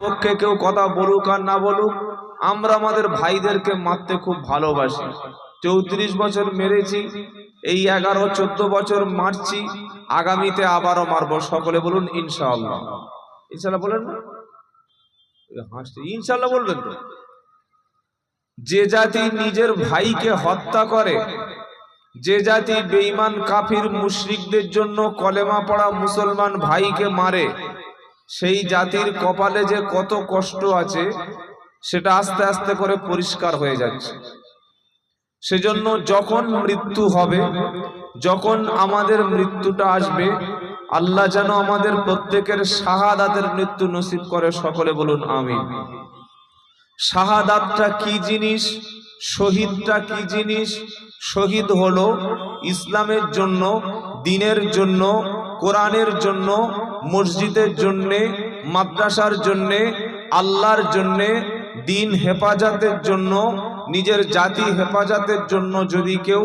পক্ষে কেউ কথা বলুক আর না বলুক, আমরা আমাদের ভাইদেরকে মারতে খুব ভালোবাসি। চৌত্রিশ বছর মেরেছি, এই এগারো, চোদ্দ বছর মারছি, আগামীতে আবারও মারবো। সকলে বলুন, ইনশাআল্লাহ। ইনশাল্লাহ বলেন না? ইনশাল্লাহ বলবেন তো। যে জাতি নিজের ভাইকে হত্যা করে, যে জাতি বেঈমান কাফির মুশরিকদের জন্য কলেমা পড়া মুসলমান ভাইকে মারে সেই জাতির কপালে যে কত কষ্ট আছে, সেটা আস্তে আস্তে করে পরিষ্কার হয়ে যাচ্ছে। সেজন্য যখন মৃত্যু হবে, যখন আমাদের মৃত্যুটা আসবে, আল্লাহ যেন আমাদের প্রত্যেকের শাহাদাতের মৃত্যু নসিব করে সকলে বলুন আমি শাহাদাতটা কি জিনিস, শহীদটা কি জিনিস, শহীদ হলো ইসলামের জন্য, দিনের জন্য, কোরআনের জন্য মসজিদের জন্যে, মাদ্রাসার জন্যে, আল্লাহর জন্যে, দিন হেফাজতের জন্য, নিজের জাতি হেফাজতের জন্য যদি কেউ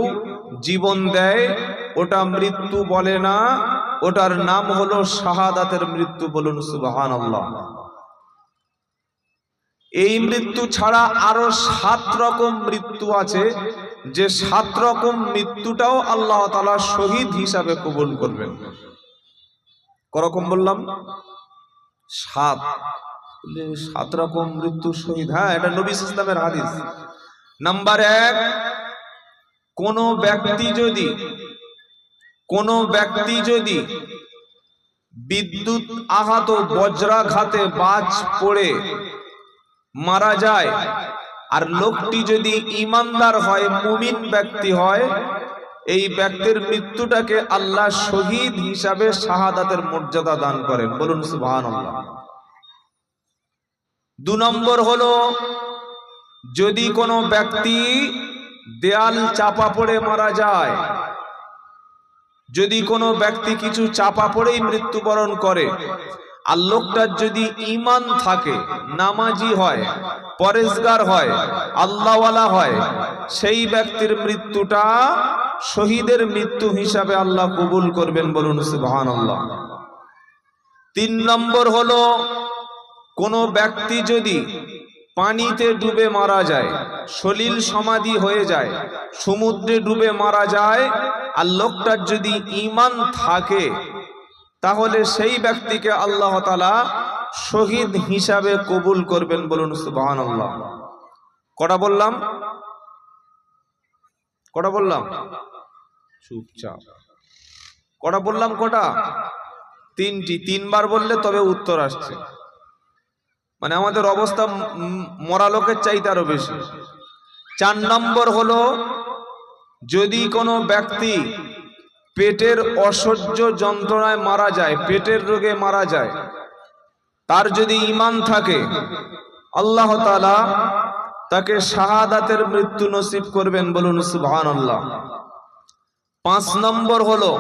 জীবন দেয়, ওটা মৃত্যু বলে না, ওটার নাম হলো শাহাদাতের মৃত্যু বলুন সুবাহান আল্লাহ এই মৃত্যু ছাড়া আরও সাত রকম মৃত্যু আছে, যে সাত রকম মৃত্যুটাও আল্লাহ তালা শহীদ হিসাবে কবুল করবেন। করকম বললাম? সাত। সাত রকম মৃত্যু শহীদ হ্যাঁ এটা নবী ইসলামের হাদিস। নাম্বার এক, কোন ব্যক্তি যদি, কোন ব্যক্তি যদি বিদ্যুৎ আঘাত ও বজ্রাঘাতে বাজ পড়ে, মারা যায়, আর লোকটি যদি ইমানদার হয়, মুমিন ব্যক্তি হয় এই ব্যক্তির মৃত্যুটাকে আল্লাহ শহীদ হিসাবে শাহাদাতের মর্যাদা দান করেন। বলুন সুবহানাল্লাহ। দু নম্বর হলো, যদি কোনো ব্যক্তি দেয়াল চাপা পড়ে মারা যায়, যদি কোনো ব্যক্তি কিছু চাপা পড়েই মৃত্যুবরণ করে, আর লোকটার যদি ইমান থাকে, নামাজি হয়, পরেশগার হয়, আল্লাহওয়ালা হয়, সেই ব্যক্তির মৃত্যুটা শহীদের মৃত্যু হিসাবে আল্লাহ কবুল করবেন বলুন সুবহান আল্লাহ তিন নম্বর হলো, কোনো ব্যক্তি যদি পানিতে ডুবে মারা যায়, সলিল সমাধি হয়ে যায়, সমুদ্রে ডুবে মারা যায়, আর লোকটার যদি ইমান থাকে, তাহলে সেই ব্যক্তিকে আল্লাহ তালা শহীদ হিসাবে কবুল করবেন বলুন সুবাহান আল্লাহ কটা বললাম? কটা বললাম? চুপচাপ। কটা বললাম কটা? তিনটি। তিনবার বললে তবে উত্তর আসছে। মানে আমাদের অবস্থা মরা লোকের চাইতে আরও বেশি। চার নম্বর হলো যদি কোনো ব্যক্তি পেটের অসহ্য যন্ত্রণায় মারা যায় পেটের রোগে মারা যায় তার যদি ইমান থাকে আল্লাহ তাআলা তাকে শাহাদাতের মৃত্যু নসিব করবেন বলুন সুবহানাল্লাহ। পাঁচ নম্বর হলো,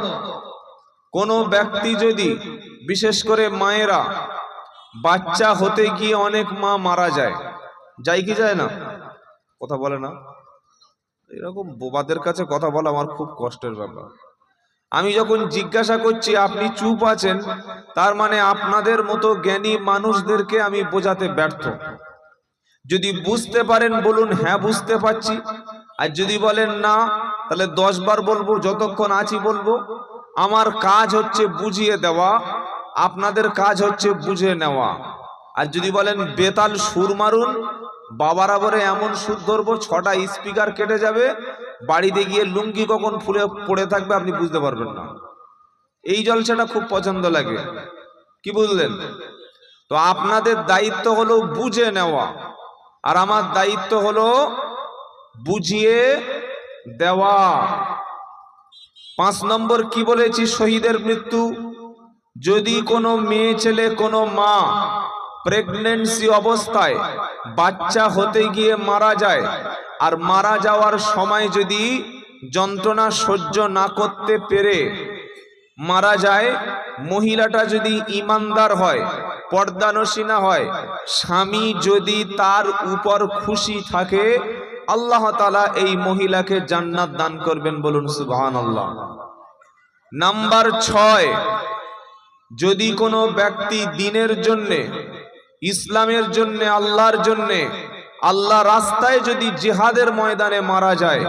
কোনো ব্যক্তি যদি বিশেষ করে মায়েরা বাচ্চা হতে গিয়ে অনেক মা মারা যায় যায় কি যায় না? কথা বলে না? এরকম বোবাদের কাছে কথা বলা আমার খুব কষ্টের ব্যাপার। আমি যখন জিজ্ঞাসা করছি, আপনি চুপ আছেন? তার মানে আপনাদের মতো জ্ঞানী মানুষদেরকে আমি বোঝাতে ব্যর্থ। যদি বুঝতে পারেন বলুন হ্যাঁ বুঝতে পারছি। আর যদি বলেন, না, তাহলে দশ বার বলব, যতক্ষণ আছি বলব। আমার কাজ হচ্ছে বুঝিয়ে দেওয়া, আপনাদের কাজ হচ্ছে বুঝে নেওয়া। আর যদি বলেন, বেতাল সুর মারুন, বাবারা বলে এমন সুর ধরবো, ছটা স্পিকার কেটে যাবে, বাড়িতে গিয়ে লুঙ্গি কখন ফুলে পড়ে থাকবে আপনি বুঝতে পারবেন না। এই জলসাটা খুব পছন্দ লাগে। কি বুঝলেন? তো আপনাদের দায়িত্ব হলো বুঝে নেওয়া। আর আমার দায়িত্ব হলো বুঝিয়ে দেওয়া। পাঁচ নম্বর কি বলেছি? শহীদের মৃত্যু। যদি কোনো মেয়ে ছেলে, কোনো মা প্রেগনেন্সি অবস্থায় বাচ্চা হতে গিয়ে মারা যায় আর মারা যাওয়ার সময় যদি যন্ত্রণা সহ্য না করতে পেরে মারা যায়, মহিলাটা যদি ইমানদার হয় পর্দানসীনা হয়। স্বামী যদি তার উপর খুশি থাকে, আল্লাহ তালা এই মহিলাকে জান্নাত দান করবেন বলুন সুবহান আল্লাহ নাম্বার ছয়, যদি কোনো ব্যক্তি দিনের জন্যে, ইসলামের জন্য, আল্লাহর জন্য, আল্লাহ রাস্তায় যদি জিহাদের ময়দানে মারা যায়,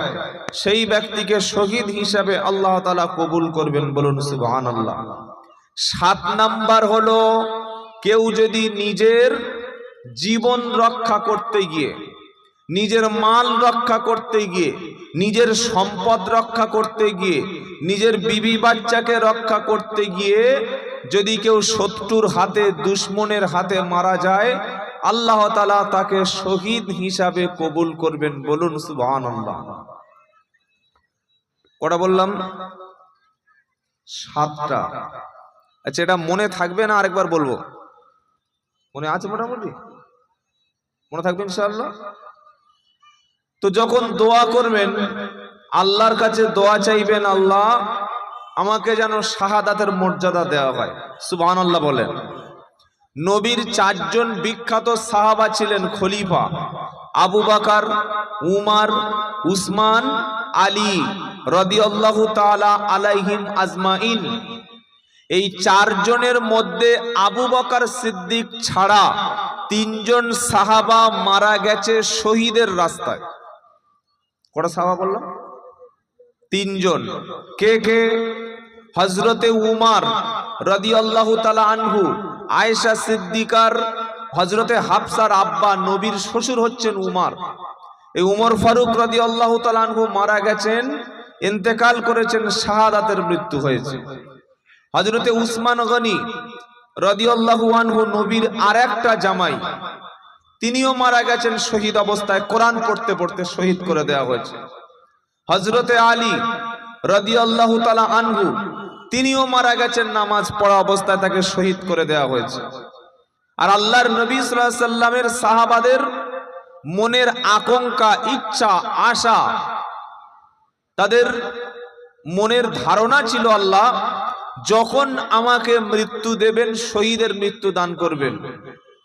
সেই ব্যক্তিকে শহীদ হিসাবে আল্লাহ তালা কবুল করবেন বলুন সুবহান আল্লাহ সাত নাম্বার হলো কেউ যদি নিজের জীবন রক্ষা করতে গিয়ে, নিজের মাল রক্ষা করতে গিয়ে, নিজের সম্পদ রক্ষা করতে গিয়ে, নিজের বিবি বাচ্চাকে রক্ষা করতে গিয়ে যদি কেউ শত্রুর হাতে, দুশ্মনের হাতে মারা যায়, আল্লাহ তালা তাকে শহীদ হিসাবে কবুল করবেন বলুন আল্লাহ কটা বললাম? সাতটা। আচ্ছা এটা মনে থাকবে না আরেকবার বলব? মনে আছে মোটামুটি? মনে থাকবে ইনশাআল্লাহ? তো যখন দোয়া করবেন, আল্লাহর কাছে দোয়া চাইবেন আল্লাহ, আমাকে যেন শাহাদাতের মর্যাদা দেওয়া হয়। সুবহান আল্লাহ বলেন। নবীর চারজন বিখ্যাত সাহাবা ছিলেন খলিফা, আবু বাকার, উমার, উসমান, আলী রদিয়াল্লাহু তাআলা আলাইহিম আজমাইন। এই চারজনের মধ্যে আবু বকার সিদ্দিক ছাড়া তিনজন সাহাবা মারা গেছে শহীদের রাস্তায়। কটা সাহাবা বললাম? তিনজন। কে কে? হজরতে উমার রদিয়াল্লাহু তালা আনহু, আয়েশা সিদ্দিকার হজরতে হাফসার আব্বা নবীর শ্বশুর হচ্ছেন উমার। এই উমর ফারুক রদি আল্লাহ তালানহু মারা গেছেন, ইন্তেকাল করেছেন শাহাদাতের মৃত্যু হয়েছে। হজরতে উসমান গনি রদিয়াল্লাহু আনহু নবীর আর একটা জামাই। তিনিও মারা গেছেন শহীদ অবস্থায়। কোরআন পড়তে পড়তে শহীদ করে দেওয়া হয়েছে। হজরতে আলী রদিয়াল্লাহু তালা আনহু, তিনিও মারা গেছেন নামাজ পড়া অবস্থায় তাকে শহীদ করে দেওয়া হয়েছে। আর আল্লাহর নবী সাল্লামের সাহাবাদের মনের আকাঙ্ক্ষা, ইচ্ছা, আশা, তাদের মনের ধারণা ছিল আল্লাহ যখন আমাকে মৃত্যু দেবেন, শহীদের মৃত্যু দান করবেন।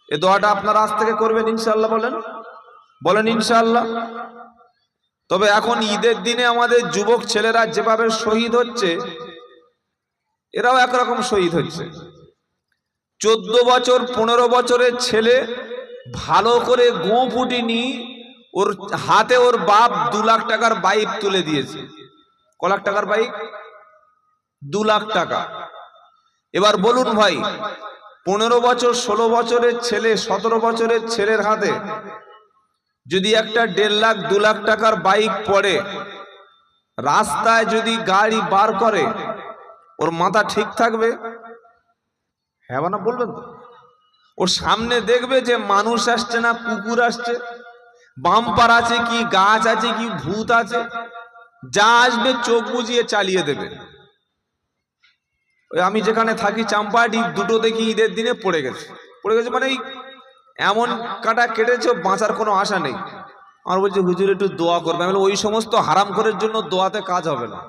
এ দোয়াটা আপনারা আজ থেকে করবেন ইনশাল্লাহ বলেন? বলেন ইনশাল্লাহ তবে এখন ঈদের দিনে আমাদের যুবক ছেলেরা যেভাবে শহীদ হচ্ছে, এরাও একরকম শহীদ হচ্ছে। চোদ্দ বছর, পনেরো বছরের ছেলে ভালো করে গো ফুটিনি, ওর হাতে ওর বাপ দু লাখ টাকার বাইক তুলে দিয়েছে। ক লাখ টাকার বাইক? দু লাখ টাকা। এবার বলুন ভাই, পনেরো বছর, ষোলো বছরের ছেলে, সতেরো বছরের ছেলের হাতে যদি একটা দেড় লাখ, দু লাখ টাকার বাইক পড়ে, রাস্তায় যদি গাড়ি বার করে, ওর মাথা ঠিক থাকবে? হ্যাঁ না, বলবেন তো। ওর সামনে দেখবে যে মানুষ আসছে না, কুকুর আসছে, বাম্পার আছে কি, গাছ আছে কি, ভূত আছে, যা আসবে চোখ বুঝিয়ে চালিয়ে দেবে। আমি যেখানে থাকি, চাম্পাহাটি, দুটো দেখি ঈদের দিনে পড়ে গেছে। পড়ে গেছে মানে এমন কাটা কেটেছে, বাঁচার কোনো আশা নেই। আমার বলছে, হুজুর, একটু দোয়া করবে। আমি ওই সমস্ত হারাম করার জন্য দোয়াতে কাজ হবে না।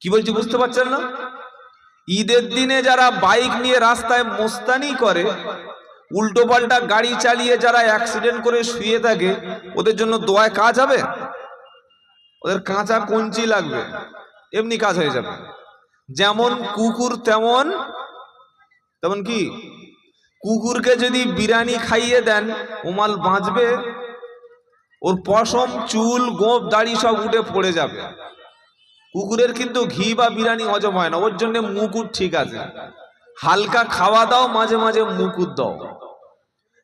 কি বলছি, বুঝতে পারছেন না? ঈদের দিনে যারা বাইক নিয়ে রাস্তায় মোস্তানি করে, উল্টো পাল্টা গাড়ি চালিয়ে যারা অ্যাক্সিডেন্ট করে শুয়ে থাকে, ওদের জন্য দোয়ায় কাজ হবে? ওদের কাঁচা কঞ্চি লাগবে, এমনি কাজ হয়ে যাবে। যেমন কুকুর তেমন তেমন কি? কুকুরকে যদি বিরিয়ানি খাইয়ে দেন উমাল বাঁচবে ওর পশম চুল গোপ দাড়ি সব উঠে পড়ে যাবে। কুকুরের কিন্তু ঘি বা বিরিয়ানি হজম হয় না ওর জন্য মুকুট ঠিক আছে। হালকা খাওয়া দাও মাঝে মাঝে মুকুট দাও।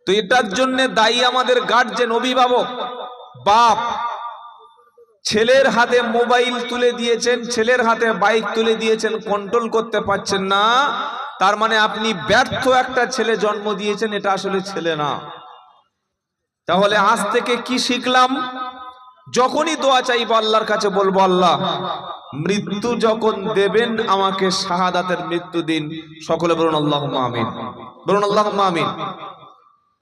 তো এটার জন্য দায়ী আমাদের গার্জেন অভিভাবক বাপ। ছেলের হাতে মোবাইল তুলে দিয়েছেন, ছেলের হাতে বাইক তুলে দিয়েছেন কন্ট্রোল করতে পারছেন না। তার মানে আপনি ব্যর্থ একটা ছেলে জন্ম দিয়েছেন, এটা আসলে ছেলে না। তাহলে আজ থেকে কি শিখলাম? যখনই দোয়া চাইব আল্লাহর কাছে বলব, আল্লাহ, মৃত্যু যখন দেবেন আমাকে শাহাদাতের মৃত্যু দিন। সকলে বলুন আল্লাহ আমিন। বলুন আল্লাহ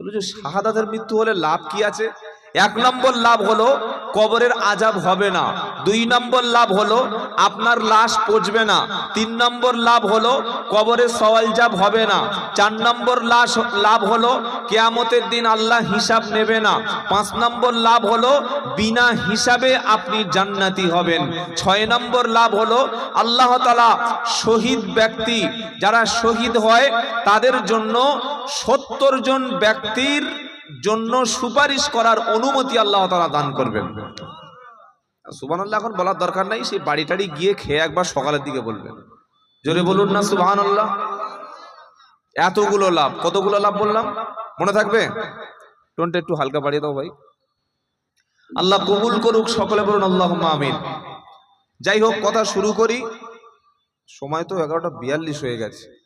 বলো শাহাদাতের মৃত্যু হলে লাভ কি আছে? এক নম্বর লাভ হলো কবরের আজাব হবে না। দুই নম্বর লাভ হলো আপনার লাশ পচবে না। তিন নম্বর লাভ হলো কবরের সওয়াল জাব হবে না। চার নম্বর লাশ, লাভ হলো কেয়ামতের দিন আল্লাহ হিসাব নেবে না। পাঁচ নম্বর লাভ হলো বিনা হিসাবে আপনি জান্নাতি হবেন। ছয় নম্বর লাভ হলো আল্লাহ তালা শহীদ ব্যক্তি, যারা শহীদ হয় তাদের জন্য সত্তর জন ব্যক্তির জন্য সুপারিশ করার অনুমতি আল্লাহ তারা দান করবেন। সুবান আল্লাহ এখন বলার দরকার নাই, সেই বাড়ি টাড়ি গিয়ে খেয়ে একবার সকালের দিকে বলবেন। জোরে বলুন না সুবাহান আল্লাহ এতগুলো লাভ, কতগুলো লাভ বললাম? মনে থাকবে? টোনটা একটু হালকা বাড়িয়ে দাও ভাই। আল্লাহ কবুল করুক, সকলে বলুন আল্লাহ আমিন। যাই হোক, কথা শুরু করি। সময় তো এগারোটা বিয়াল্লিশ হয়ে গেছে।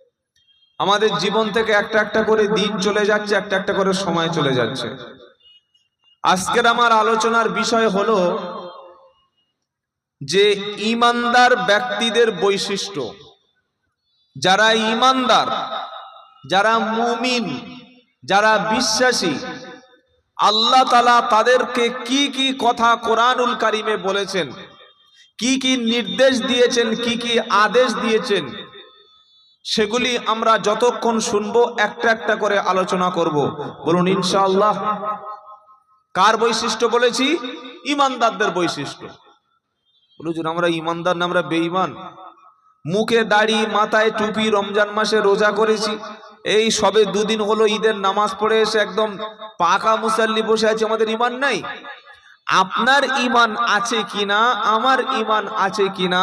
আমাদের জীবন থেকে একটা একটা করে দিন চলে যাচ্ছে, একটা একটা করে সময় চলে যাচ্ছে। আজকের আমার আলোচনার বিষয় হলো যে ইমানদার ব্যক্তিদের বৈশিষ্ট্য। যারা ইমানদার, যারা মুমিন, যারা বিশ্বাসী, আল্লাহ তালা তাদেরকে কি কি কথা কোরআনুল কারিমে বলেছেন, কি কি নির্দেশ দিয়েছেন, কি কি আদেশ দিয়েছেন সেগুলি আমরা যতক্ষণ শুনব, একটা একটা করে আলোচনা করব। বলুন, ইনশাআল্লাহ। কার বৈশিষ্ট্য বলেছি? ইমানদারদের বৈশিষ্ট্য। বলুন আমরা ইমানদার না, আমরা বেঈমান? মুখে দাড়ি, মাথায় টুপি, রমজান মাসে রোজা করেছি। এই সবে দুদিন হলো ঈদের নামাজ পড়ে এসে একদম পাকা মুসাল্লি বসে আছে, আমাদের ইমান নাই? আপনার ইমান আছে কিনা, আমার ইমান আছে কিনা,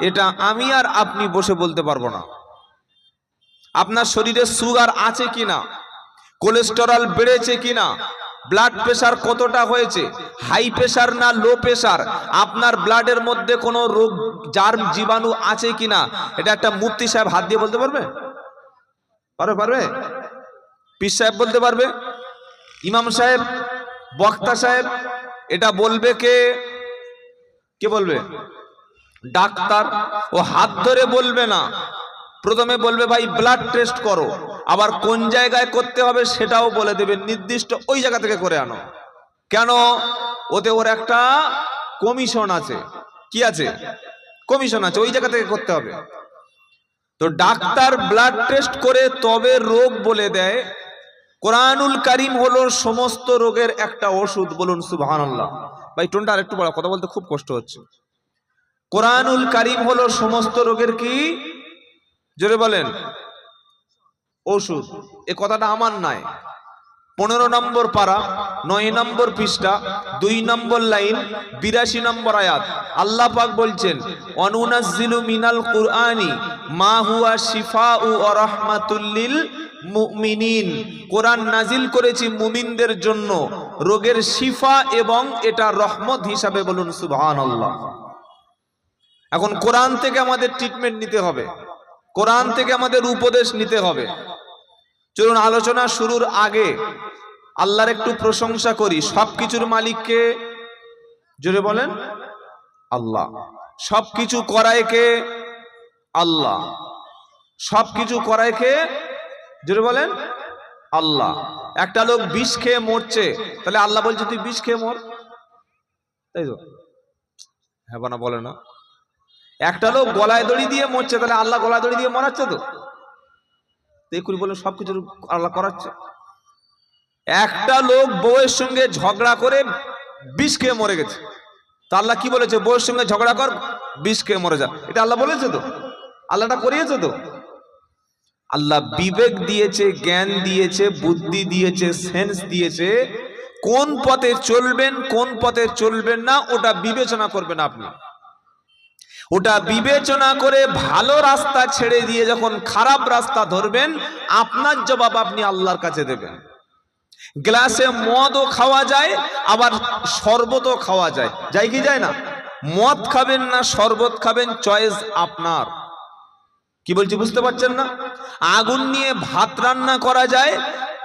এটা আমি আর আপনি বসে বলতে পারব না। আপনার শরীরে সুগার আছে কিনা? কোলেস্টেরল বেড়েছে কিনা? ব্লাড প্রেশার কতটা হয়েছে? হাই প্রেশার না লো প্রেশার আপনার ব্লাডের মধ্যে কোনো রোগ জার্ম জীবাণু আছে কিনা? এটা একটা মুফতি সাহেব হাত দিয়ে বলতে পারবে? পারবে পারবে? পীর সাহেব বলতে পারবে? ইমাম সাহেব, বক্তা সাহেব, এটা বলবে কে? কে বলবে? ডাক্তার। ও হাত ধরে বলবে না। প্রথমে বলবে, ভাই ব্লাড টেস্ট করো। আবার কোন জায়গায় করতে হবে সেটাও বলে দেবে, নির্দিষ্ট ওই জায়গা থেকে করে আনো। কেন? ওতে ওর একটা কমিশন আছে। কি আছে? কমিশন আছে, ওই জায়গা থেকে করতে হবে। তো ডাক্তার ব্লাড টেস্ট করে তবে রোগ বলে দেয়। কোরআনুল কারিম হলো সমস্ত রোগের একটা ওষুধ, বলুন সুবহানাল্লাহ। ভাই, টোনটা আরেকটু বড় কথা বলতে খুব কষ্ট হচ্ছে। কোরআনুল কারিম হলো সমস্ত রোগের কি? জোরে বলেন। ওষুধ, এ কথাটা আমার নয় পনেরো নম্বর পারা, নয় নম্বর পৃষ্ঠা, দুই নম্বর লাইন, বিরাশি নম্বর আয়াত। আল্লাহ পাক বলছেন অনুনাজিলু মিনাল কুরআনি, মা হুয়া শিফা ও রহমাতুল্লিল মুমিনিন। কোরআন নাজিল করেছি মুমিনদের জন্য। রোগের শিফা এবং এটা রহমত হিসাবে বলুন, সুবহানাল্লাহ। এখন কোরআন থেকে আমাদের ট্রিটমেন্ট নিতে হবে। কোরআন থেকে আমাদের উপদেশ নিতে হবে। চলুন, আলোচনা শুরুর আগে আল্লাহর একটু প্রশংসা করি। সবকিছুর মালিককে জোরে বলেন, আল্লাহ। সবকিছু করায় কে? আল্লাহ। সবকিছু করায় কে? জোরে বলেন, আল্লাহ। একটা লোক বিষ খেয়ে মরছে, তাহলে আল্লাহ বলছে, তুই বিষ খেয়ে মর। তাই তো? হ্যাঁ বলে না। একটা লোক গলায় দড়ি দিয়ে মরছে, তাহলে আল্লাহ গলায় দড়ি দিয়ে মরাচ্ছে তো? দেখুন বলে সবকিছু আল্লাহ করাচ্ছে। একটা লোক বউয়ের সঙ্গে ঝগড়া করে বিষ খেয়ে মরে গেছে। তা আল্লাহ কি বলেছে? বউয়ের সঙ্গে ঝগড়া কর, বিষ খেয়ে মরে যা। এটা আল্লাহ বলেছে তো? আল্লাহটা করিয়েছে তো? আল্লাহ বিবেক দিয়েছে, জ্ঞান দিয়েছে, বুদ্ধি দিয়েছে, সেন্স দিয়েছে। কোন পথে চলবেন, কোন পথে চলবেন না, ওটা বিবেচনা করবেন আপনি। ওটা বিবেচনা করে ভালো রাস্তা ছেড়ে দিয়ে যখন খারাপ রাস্তা ধরবেন, আপনার জবাব আপনি আল্লাহর কাছে দেবেন। গ্লাসে মদও খাওয়া যায়, আবার শরবতও খাওয়া যায়। যাই কি যায় না? মদ খাবেন না, শরবত খাবেন, চয়েস আপনার। কি বলছি, বুঝতে পারছেন না? আগুন নিয়ে ভাত রান্না করা যায়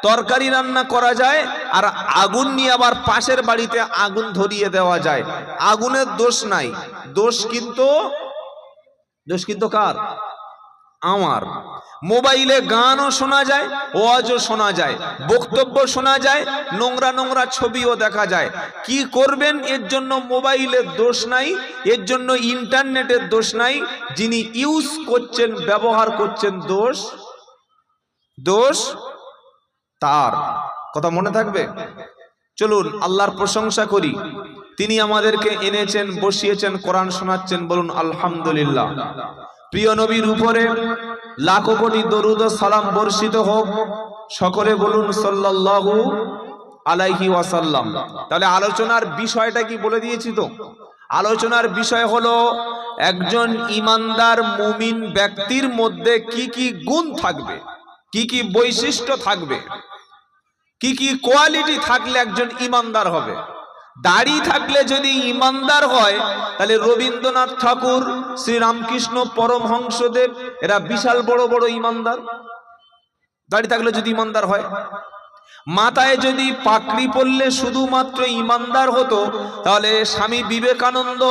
তরকারি রান্না করা যায় আর আগুন নিয়ে আবার পাশের বাড়িতে আগুন ধরিয়ে দেওয়া যায়। আগুনের দোষ নাই। দোষ কিন্তু দোষ কিন্তু কার? আমার। মোবাইলে গানও শোনা যায়, ওয়াজও শোনা যায়, বক্তব্য শোনা যায়, নোংরা নোংরা ছবিও দেখা যায়। কি করবেন? এর জন্য মোবাইলের দোষ নাই, এর জন্য ইন্টারনেটের দোষ নাই। যিনি ইউজ করছেন, ব্যবহার করছেন, দোষ দোষ তার কথা মনে থাকবে? চলুন, আল্লাহর প্রশংসা করি। তিনি আমাদেরকে এনেছেন, বসিয়েছেন, কোরআন শোনাচ্ছেন, বলুন, আলহামদুলিল্লাহ। প্রিয় নবীর উপরে লাখো কোটি দরুদ সালাম বর্ষিত হোক। সকলে বলুন, সাল্লাল্লাহু আলাইহি ওয়াসাল্লাম। তাহলে আলোচনার বিষয়টা কি বলে দিয়েছি তো? আলোচনার বিষয় হলো, একজন ইমানদার মুমিন ব্যক্তির মধ্যে কি কি গুণ থাকবে? কি কি বৈশিষ্ট্য থাকবে? কি কি কোয়ালিটি থাকলে একজন ইমানদার হবে? দাড়ি থাকলে যদি ইমানদার হয়, তাহলে রবীন্দ্রনাথ ঠাকুর, শ্রীরামকৃষ্ণ পরমহংসদেব, এরা বিশাল বড় বড় ইমানদার। দাড়ি থাকলে যদি ইমানদার হয়। মাথায় যদি পাকড়ি পড়লে শুধুমাত্র ইমানদার হতো, তাহলে স্বামী বিবেকানন্দ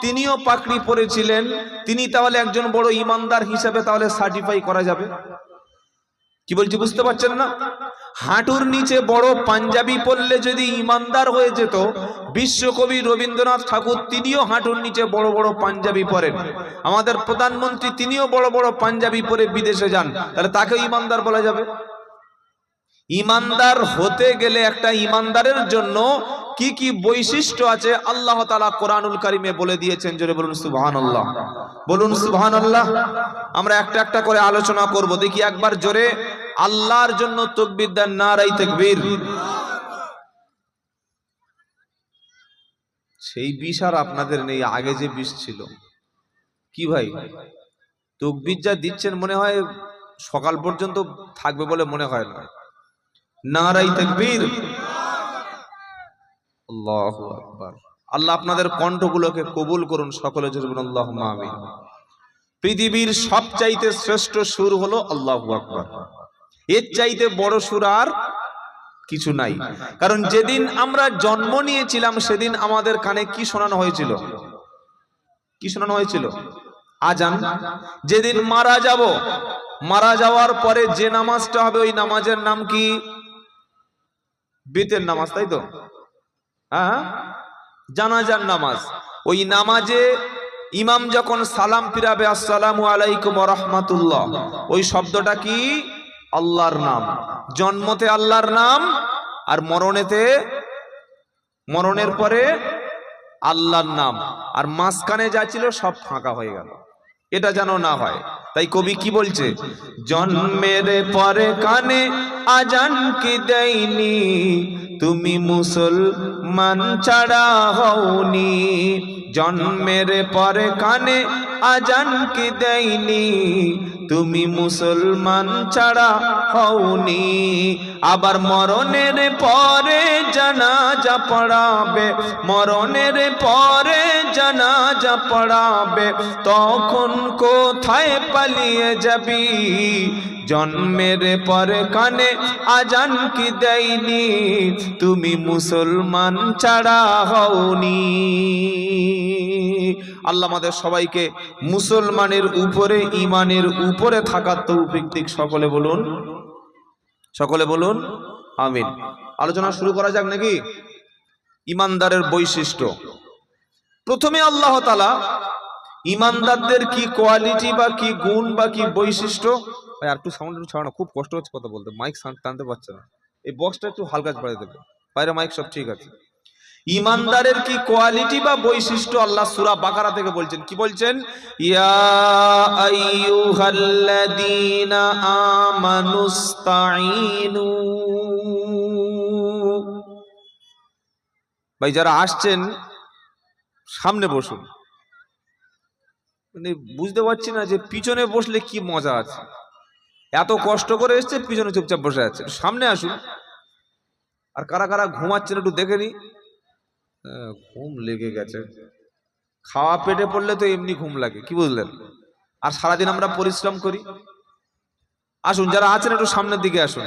তিনিও পাকড়ি পরেছিলেন। তিনি তাহলে একজন বড় ইমানদার হিসেবে তাহলে সার্টিফাই করা যাবে। কি বলছি বুঝতে পারছেন না? হাঁটুর নিচে বড় পাঞ্জাবি পরলে যদি ইমানদার হয়ে যেত, বিশ্বকবি রবীন্দ্রনাথ ঠাকুর তিনিও হাঁটুর নিচে বড় বড় পাঞ্জাবি পরেন। আমাদের প্রধানমন্ত্রী তিনিও বড় বড় পাঞ্জাবি পরে বিদেশে যান, তাহলে তাকেও ইমানদার বলা যাবে? ইমানদার হতে গেলে একটা ইমানদারের জন্য কি কি বৈশিষ্ট্য আছে, আল্লাহ তালা কোরআনুল কারিমে বলে দিয়েছেন। জোরে বলুন সুবহান আল্লাহ বলুন সুবহান আল্লাহ আমরা একটা একটা করে আলোচনা করব। দেখি একবার জোরে। আল্লাহর জন্য তকবির দেন নারাই তকবীর। সেই বিষ আর আপনাদের নেই, আগে যে বিষ ছিল। কি ভাই? তকবির যা দিচ্ছেন মনে হয় সকাল পর্যন্ত থাকবে বলে মনে হয় না। নারাই তকবীর। আল্লাহু আকবার। আল্লাহ আপনাদের কণ্ঠগুলোকে কবুল করুন, সকলে জরুন আল্লাহ আমিন। পৃথিবীর সবচাইতে শ্রেষ্ঠ সুর হলো আল্লাহু আকবার। এর চাইতে বড় সুর আর কিছু নাই। কারণ যেদিন আমরা জন্ম নিয়েছিলাম, সেদিন আমাদের কানে কি শোনানো হয়েছিল? কি শোনানো হয়েছিল? আজান। যেদিন মারা যাব, মারা যাওয়ার পরে যে নামাজটা হবে, ওই নামাজের নাম কি? বেতের নামাজ, তাই তো? হ্যাঁ জানাজার নামাজ। ওই নামাজে ইমাম যখন সালাম ফিরাবে, আসসালামু আলাইকুম রহমাতুল্লাহ, ওই শব্দটা কি? আল্লাহর নাম। জন্মতে আল্লাহর নাম আর মরণেতে, মরণের পরে আল্লাহর নাম। আর মাঝখানে যা ছিল সব ফাঁকা হয়ে গেল। এটা যেন না হয়। তাই কবি কি বলছে? জন্মের পরে কানে আজান কি দেয়নি? তুমি মুসলমান ছাড়া হওনি। জন্মের পরে কানে আজান কি দেয়নি? তুমি মুসলমান ছাড়া হওনি। আবার মরণের পরে জানাজা পড়াবে। মরণের পরে জানাজা পড়াবে। তখন কোথায় পালিয়ে যাবি। জন্মের পরে কানে আজান কি দেয়নি? তুমি মুসলমান ছাড়া হওনি। আল্লাহ আমাদের সবাইকে মুসলমানের উপরে ইমানের উপরে থাকার তৌফিক দিক। সকলে বলুন। সকলে বলুন, আমিন। আলোচনা শুরু করা যাক নাকি? ইমানদারের বৈশিষ্ট্য। প্রথমে আল্লাহ তালা ইমানদারদের কি কোয়ালিটি বা কি গুণ বা কি বৈশিষ্ট্য? ভাই আর একটু সাউন্ড একটু ছাড়ানো খুব কষ্ট হচ্ছে কথা বলতে মাইক সাউন্ড টানতে পারছে না। এই বক্সটা একটু হালকা বাড়িয়ে দেবে। বাইরে মাইক সব ঠিক আছে। ইমানদারের কি কোয়ালিটি বা বৈশিষ্ট্য? আল্লাহ সূরা বাকারা থেকে বলছেন। কি বলছেন? ইয়া আইয়ুহাল্লাযীনা আমানুস্তাঈনু ভাই যারা আসছেন সামনে বসুন। মানে বুঝতে পারছি না যে পিছনে বসলে কি মজা আছে। এত কষ্ট করে এসছে, পিছনে চুপচাপ বসে আছে। সামনে আসুন। আর কারা কারা ঘুমাচ্ছেন একটু দেখে নি ঘুম লেগে গেছে। খাওয়া পেটে পড়লে তো এমনি ঘুম লাগে, কি বুঝলেন? আর সারাদিন আমরা পরিশ্রম করি। আসুন, যারা আছেন একটু সামনের দিকে আসুন।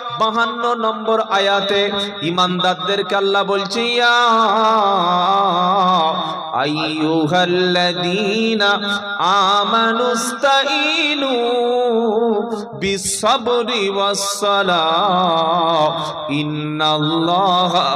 বাহান্ন নম্বর আয়াতে ইমানদারদেরকে আল্লাহ বলছে ইয়া আইয়ুহাল্লাযীনা ইন্নাল্লাহা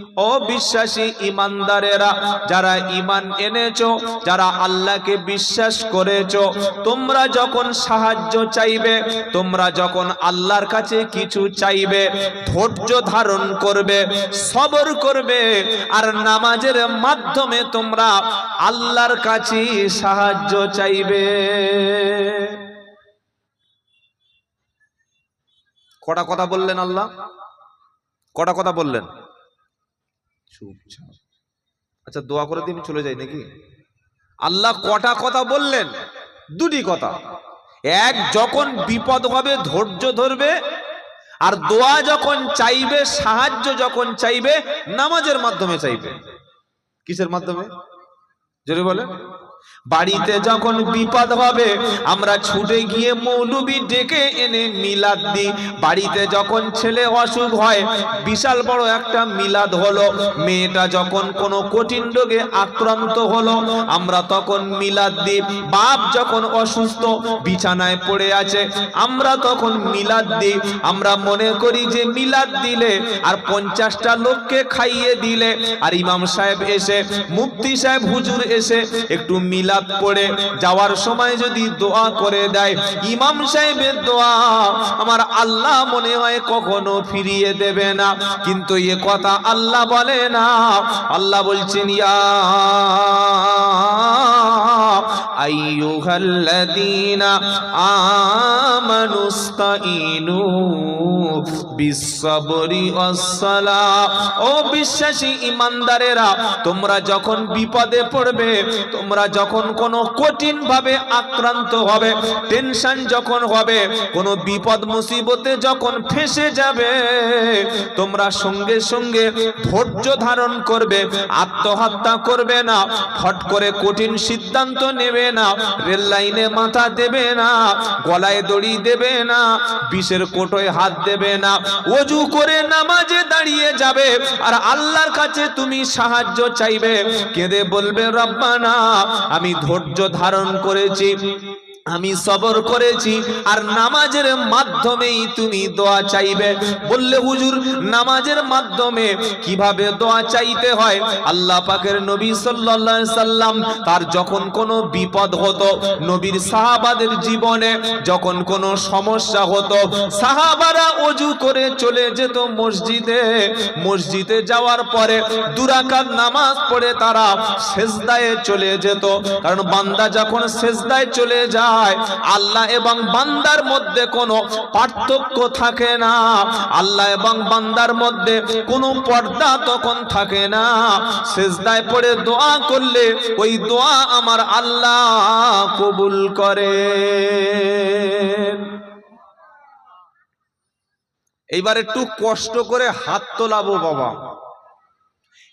মা'আস-সাবিরিন অবিশ্বাসী ইমানদারেরা, যারা ইমান এনেছো, যারা আল্লাহকে বিশ্বাস করেছ, তোমরা যখন সাহায্য চাইবে, তোমরা যখন আল্লাহর কাছে কিছু চাইবে, ধৈর্য ধারণ করবে, সবর করবে, আর নামাজের মাধ্যমে তোমরা আল্লাহর কাছে সাহায্য চাইবে। কটা কথা বললেন আল্লাহ? কটা কথা বললেন? চুপচাপ আচ্ছা দোয়া করে দিয়ে আমি চলে যাই নাকি? আল্লাহ কটা কথা বললেন? দুটি কথা। এক, যখন বিপদ হবে, ধৈর্য ধরবে, আর দোয়া যখন চাইবে, সাহায্য যখন চাইবে, নামাজের মাধ্যমে চাইবে। কিসের মাধ্যমে? যদি বলে বাড়িতে যখন বিপদ হবে, আমরা ছুটে গিয়ে মৌলবি ডেকে এনে মিলাদ দিই। বাড়িতে যখন ছেলে অসুখ হয়, বিশাল বড় একটা মিলাদ হলো। মেয়েটা যখন কোনো কঠিন রোগে আক্রান্ত হলো, আমরা তখন মিলাদ দিই। বাপ যখন অসুস্থ, বিছানায় পড়ে আছে, আমরা তখন মিলাদ দিই। আমরা মনে করি যে মিলাদ দিলে আর পঞ্চাশটা লোককে খাইয়ে দিলে। আর ইমাম সাহেব এসে, মুফতি সাহেব হুজুর এসে, একটু মিলাদ পড়ে যাওয়ার সময় যদি দোয়া করে দেয়, ইমাম সাহেবের দোয়া আমার আল্লাহ মনে হয় কখনো ফিরিয়ে দেবে না। কিন্তু এ কথা আল্লাহ বলে না। আল্লাহ বলছেন, ইয়া আইয়ুহাল্লাযীনা আমানুস্তাঈনু বিস-সাবরি ওয়াস-সালাহ ও বিশ্বাসী ইমানদারেরা, তোমরা যখন বিপদে পড়বে, তোমরা যখন কোনো কঠিন ভাবে আক্রান্ত হবে, টেনশন যখন হবে, কোনো বিপদ মুসিবতে যখন ফেসে যাবে, তোমরা সঙ্গে সঙ্গে ধৈর্য ধারণ করবে, আত্মহত্যা করবে না। ফট করে কঠিন সিদ্ধান্ত নেবে না, রেল লাইনে মাথা দেবে না, গলায় দড়ি দেবে না, বিষের কোটোয় হাত দেবে না, অজু করে নামাজে দাঁড়িয়ে যাবে, আর আল্লাহর কাছে তুমি সাহায্য চাইবে। কেঁদে বলবে, রব্বানা, আমি ধৈর্য ধারণ করেছি। আমি সবর করেছি আর নামাজের মাধ্যমেই তুমি দোয়া চাইবে। বললে, হুজুর, নামাজের মাধ্যমে কীভাবে দোয়া চাইতে হয়? আল্লাহ পাকের নবী সাল্লাল্লাহু সাল্লাম তার যখন কোনো বিপদ হতো, নবীর সাহাবাদের জীবনে যখন কোনো সমস্যা হতো, সাহাবারা অজু করে চলে যেত মসজিদে। মসজিদে যাওয়ার পরে দুরাকাত নামাজ পড়ে তারা সেজদায় চলে যেত। কারণ বান্দা যখন সেজদায় চলে যায় আল্লাহ এবং বান্দার মধ্যে কোনো পার্থক্য থাকে না। আল্লাহ এবং বান্দার মধ্যে কোনো পর্দা তখন থাকে না। সেজদায় পড়ে দোয়া করলে ওই দোয়া আমার আল্লাহ কবুল করে। এইবার একটু কষ্ট করে হাত তোলাবো বাবা।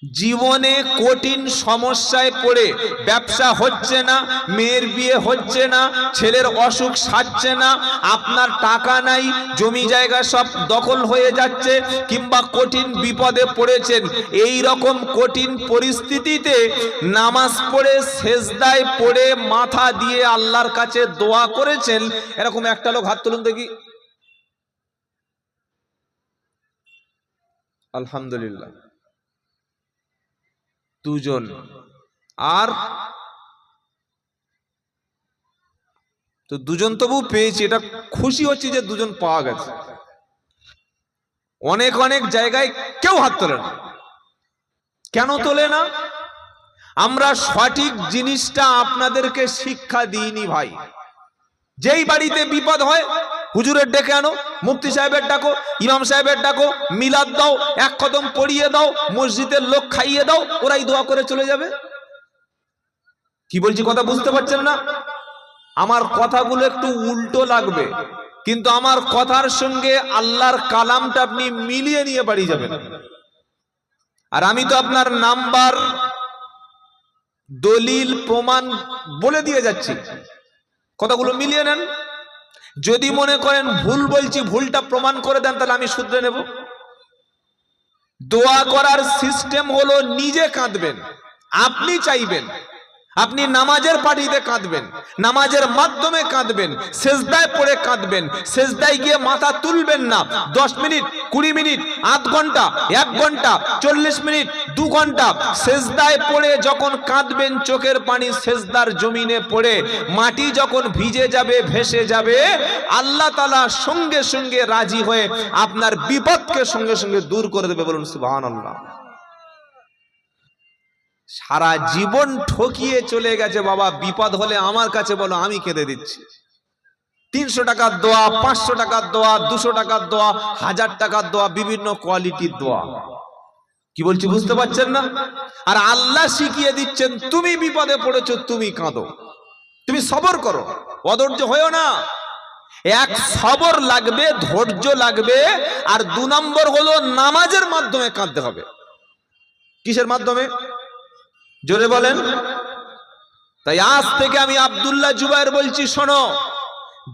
জীবনে কঠিন সমস্যায় পড়ে ব্যবসা হচ্ছে না, মেয়ের বিয়ে হচ্ছে না, ছেলের অসুখ সারছে না, আপনার টাকা নাই, জমি জায়গা সব দখল হয়ে যাচ্ছে কিংবা কঠিন বিপদে পড়েছেন। এই রকম কঠিন পরিস্থিতিতে নামাজ পড়ে, সেজদায় পড়ে মাথা দিয়ে আল্লাহর কাছে দোয়া করেছেন, এরকম একটা লোক হাত তুলুন দেখি। আলহামদুলিল্লাহ। দুজন। আর তো দুজন তবু পেয়েছি, এটা খুশি হচ্ছে যে দুজন পাওয়া গেছে। অনেক অনেক জায়গায় কেউ হাত তোলে না। কেন তোলে না? আমরা সঠিক জিনিসটা আপনাদেরকে শিক্ষা দিইনি ভাই। যেই বাড়িতে বিপদ হয় হুজুরের ডেকে আনো, মুফতি সাহেবের ডাকো, ইমাম সাহেবের ডাকো, মিলাদ দাও, এক কদম পড়িয়ে দাও, মসজিদের লোক খাইয়ে দাও, ওরাই দোয়া করে চলে যাবে। কি বলছি কথা বুঝতে পারছেন না? আমার কথাগুলো একটু উল্টো লাগবে, কিন্তু আমার কথার সঙ্গে আল্লাহর কালামটা আপনি মিলিয়ে নিয়ে বাড়ি যাবেন। আর আমি তো আপনার নাম্বার, দলিল, প্রমাণ বলে দিয়ে যাচ্ছি। কথাগুলো মিলিয়ে নেন। যদি মনে করেন ভুল বলছি, ভুলটা প্রমাণ করে দেন, তাহলে আমি শুধরে নেব। দোয়া করার সিস্টেম হলো নিজে কাঁদবেন, আপনি চাইবেন। আপনি নামাজের পার্টিতে কাঁদবেন, নামাজের মাধ্যমে কাঁদবেন, সেজদায় পড়ে কাঁদবেন, সেজদায় গিয়ে মাথা তুলবেন না। দশ মিনিট, কুড়ি মিনিট, আধ ঘণ্টা, এক ঘণ্টা, চল্লিশ মিনিট, দু ঘণ্টা সেজদায় পড়ে যখন কাঁদবেন, চোখের পানি সেজদার জমিনে পড়ে, মাটি যখন ভিজে যাবে, ভেসে যাবে, আল্লাহ তালা সঙ্গে সঙ্গে রাজি হয়ে আপনার বিপদকে সঙ্গে সঙ্গে দূর করে দেবে বলুন সুবাহ আল্লাহ সারা জীবন ঠকিয়ে চলে গেছে, বাবা। বিপদ হলে আমার কাছে বলো, আমি কেঁদে দিচ্ছি। তিনশো টাকার দোয়া, পাঁচশো টাকার দোয়া, দুশো টাকার দোয়া, হাজার টাকার দোয়া, বিভিন্ন কোয়ালিটির দোয়া। কি বলছি, বুঝতে পারছেন না? আর আল্লাহ শিখিয়ে দিচ্ছেন, তুমি বিপদে পড়েছো, তুমি কাঁদো। তুমি সবর করো, অধৈর্য হয়েও না। এক সবর লাগবে, ধৈর্য লাগবে, আর দু নম্বর হলো নামাজের মাধ্যমে কাঁদতে হবে। কিসের মাধ্যমে? জোরে বলেন। তাই আজ থেকে আমি আবদুল্লাহ জুবাইর বলছি, শোনো,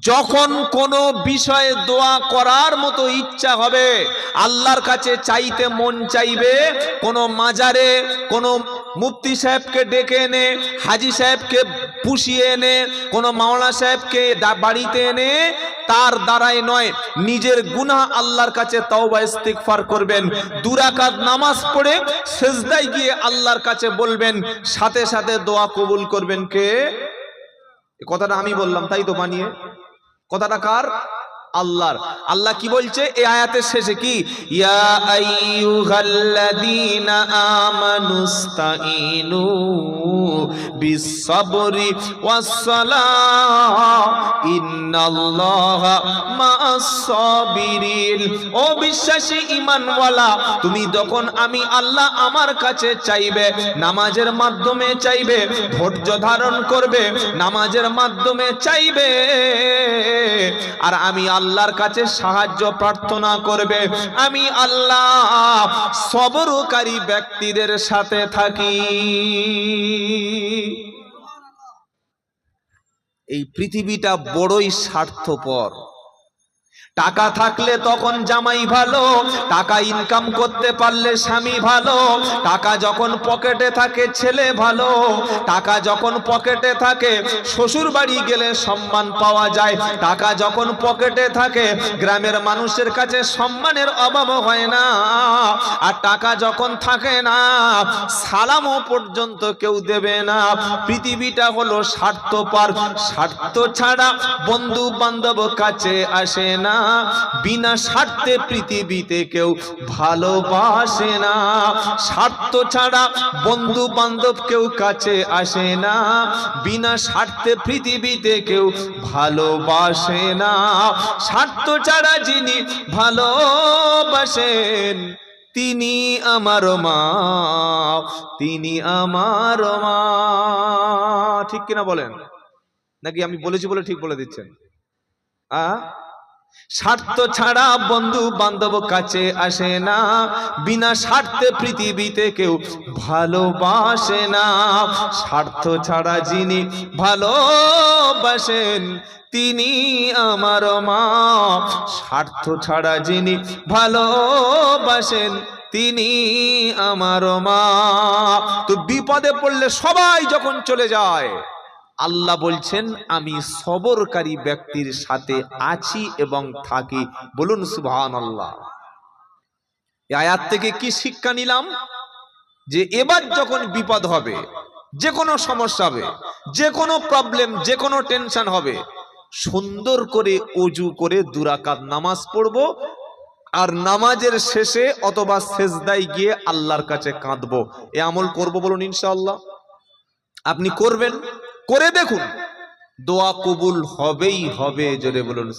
যখন কোনো বিষয়ে দোয়া করার মতো ইচ্ছা হবে, আল্লাহর কাছে চাইতে মন চাইবে, কোনো মাজারে, কোনো মুফতি সাহেবকে ডেকে এনে, হাজি সাহেবকে পুষিয়ে এনে, কোনো মাওলা সাহেবকে বাড়িতে এনে, তার দ্বারাই নয়, নিজের গুনাহ আল্লাহর কাছে তওবা, ইস্তিগফার করবেন। দুরাকাত নামাজ পড়ে সেজদায় গিয়ে আল্লাহর কাছে বলবেন, সাথে সাথে দোয়া কবুল করবেন কে? কথাটা আমি বললাম, তাই তো বানিয়ে কথাটা কার? আল্লাহর। আল্লাহ কি বলছে? এই আয়াতের শেষে কি? ইয়া আইয়ুহাল্লাযীনা আমানুস্তাইনু বিসসাবরি ওয়াসসালাহ ইন্নাল্লাহা ও বিশ্বাসী ঈমানওয়ালা, তুমি যখন আমি আল্লাহ আমার কাছে চাইবে, নামাজের মাধ্যমে চাইবে, ধৈর্য ধারণ করবে, নামাজের মাধ্যমে চাইবে, আর আমি আল্লাহর কাছে সাহায্য প্রার্থনা করবে। আমি আল্লাহ সবরকারী ব্যক্তিদের সাথে থাকি। এই পৃথিবীটা বড়ই স্বার্থপর। টাকা থাকলে তখন জামাই ভালো, টাকা ইনকাম করতে পারলে স্বামী ভালো, টাকা যখন পকেটে থাকে ছেলে ভালো, টাকা যখন পকেটে থাকে শ্বশুর বাড়ি গেলে সম্মান পাওয়া যায়, টাকা যখন পকেটে থাকে গ্রামের মানুষের কাছে সম্মানের অভাব হয় না, আর টাকা যখন থাকে না, সালামও পর্যন্ত কেউ দেবে না। পৃথিবীটা হলো স্বার্থপর, স্বার্থ ছাড়া বন্ধু বান্ধব কাছে আসে না। বিনা স্বার্থে পৃথিবীতে কেউ ভালোবাসে না। স্বার্থ ছাড়া বন্ধু বান্ধব কেউ কাছে আসে না। বিনা স্বার্থে পৃথিবীতে কেউ ভালোবাসে না। স্বার্থ ছাড়া যিনি ভালোবাসেন, তিনি আমার মা, তিনি আমার মা। ঠিক কিনা বলেন? নাকি আমি বলেছি বলে ঠিক বলে দিচ্ছেন? আ? স্বার্থ ছাড়া বন্ধু বান্ধব কাছে আসে না। বিনা স্বার্থে পৃথিবীতে কেউ ভালোবাসে না। স্বার্থ ছাড়া যিনি ভালোবাসেন, তিনি আমার মা। স্বার্থ ছাড়া যিনি ভালোবাসেন, তিনি আমার মা। তো বিপদে পড়লে সবাই যখন চলে যায় আল্লাহ বলছেন, আমি সবরকারী ব্যক্তির সাথে আছি এবং থাকি। বলুন সুবহান আল্লাহ আয়াত থেকে কি শিক্ষা নিলাম? যে এবার যখন বিপদ হবে, যে কোনো সমস্যা হবে, যে কোনো প্রবলেম যে কোনো টেনশন হবে, সুন্দর করে অজু করে দুরাকাত নামাজ পড়ব আর নামাজের শেষে অথবা সেজদায় গিয়ে আল্লাহর কাছে কাঁদবো। এ আমল করব বলুন ইনশাআল্লাহ। আপনি করবেন? করে দেখুন। দোয়া কবুল হবেই হবে জোরে বলুন।